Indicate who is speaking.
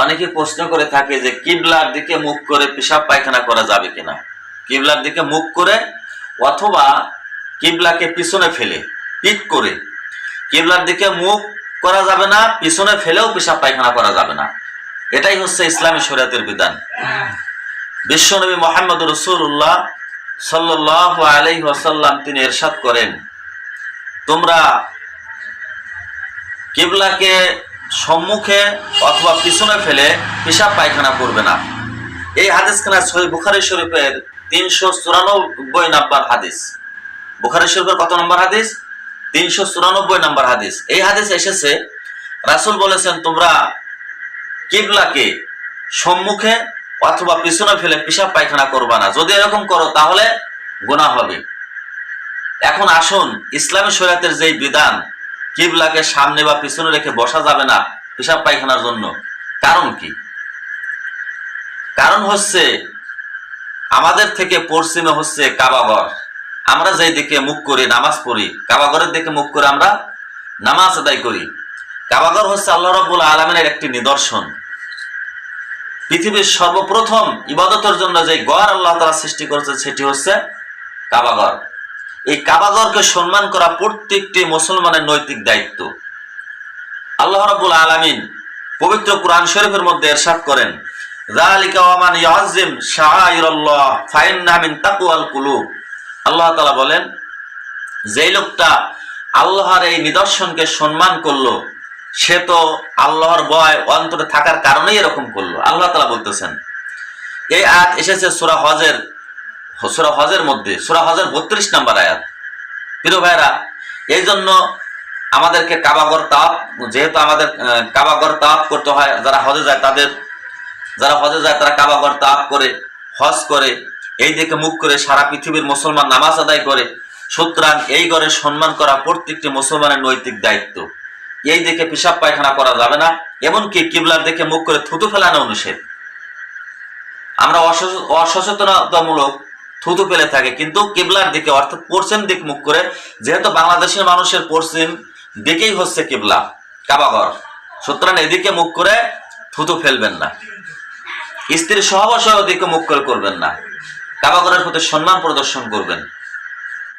Speaker 1: অনেকে প্রশ্ন করে থাকে যে কিবলার দিকে মুখ করে পেশাব পায়খানা করা যাবে কিনা? কিবলার দিকে মুখ করে অথবা কিবলাকে পিছনে ফেলে পিট করে। কিবলার দিকে মুখ করা যাবে না, পিছনে ফেলেও পেশাব পায়খানা করা যাবে না। এটাই হচ্ছে ইসলামী শরিয়াতের বিধান। বিশ্বনবী মোহাম্মদ রসুল্লাহ সাল্লাহ আলাই ওয়াসাল্লাম তিনি এরশাদ করেন, তোমরা কিবলাকে সম্মুখে অথবা পিছনে ফেলে পেশাব পায়খানা করবে না। এই হাদিস হাদিসখানা সহি বুখারি শরীফের তিনশো চুরানব্বই নাম্বার হাদিস। বুখারি শরীফের কত নম্বর হাদিস? তিনশো চুরানব্বই নাম্বার হাদিস। এই হাদিস এসেছে, রাসুল বলেছেন, তোমরা কিবলাকে সম্মুখে অথবা পিছনে ফেলে পেশাব পায়খানা করবা না। যদি এরকম করো, তাহলে গুনাহ হবে। এখন আসুন, ইসলামী শরিয়াতের যেই বিধান কিবলাকে সামনে বা পিছনে রেখে বসা যাবে না পেশাব পায়খানার জন্য। কারণ কি? কারণ হচ্ছে আমাদের থেকে পশ্চিমে হচ্ছে কাবাগর আমরা যেই দিকে মুখ করি, নামাজ পড়ি কাবাগরের দিকে মুখ করে আমরা নামাজ আদায় করি। কাবাগর হচ্ছে আল্লাহ রব্বুল আলমিনের একটি নিদর্শন। পৃথিবীর সর্বপ্রথম ইবাদতের জন্য যে গড় আল্লাহ তারা সৃষ্টি করেছে সেটি হচ্ছে কাবাগর এই কাবাগরকে সম্মান করা প্রত্যেকটি মুসলমানের নৈতিক দায়িত্ব। আল্লাহ রাব্বুল আলামিন পবিত্র কোরআন শরীফের মধ্যে এরশাদ করেন আল্লাহ তাআলা বলেন, যেই লোকটা আল্লাহর এই নিদর্শনকে সম্মান করল, সে তো আল্লাহর ভয় অন্তরে থাকার কারণেই এরকম করল। আল্লাহ তাআলা বলতেছেন, এই আয়াত এসেছে সূরা হজের সুরা হজের মধ্যে, সুরা হজের বত্রিশ নাম্বার আয়াত। প্রিয় ভাইরা এই জন্য আমাদেরকে কাবাগর তাপ যেহেতু আমাদের কাবাগর তাপ করতে হয়, যারা হজে যায় তাদের, যারা হজে যায় তারা কাবাগর তাপ করে, হজ করে, এই দিকে মুখ করে সারা পৃথিবীর মুসলমান নামাজ আদায় করে। সুতরাং এই ঘরের সম্মান করা প্রত্যেকটি মুসলমানের নৈতিক দায়িত্ব। এই দিকে পেশাব পায়খানা করা যাবে না, এমনকি কিবলার দিকে মুখ করে থুতু ফেলানো অনুচ্ছেদ আমরা অসচ- অসচেতনতামূলক থুতু ফেলে থাকে। কিন্তু কিবলার দিকে, অর্থাৎ পশ্চিম দিক মুখ করে, যেহেতু বাংলাদেশের মানুষের পশ্চিম দিকেই হচ্ছে কেবলা, কাবাগর। সুতরাং এদিকে মুখ করে থুতু ফেলবেন না। স্ত্রীর সহবাসয় দিকে মুখ করে করবেন না। কাবাগরের প্রতি সম্মান প্রদর্শন করবেন।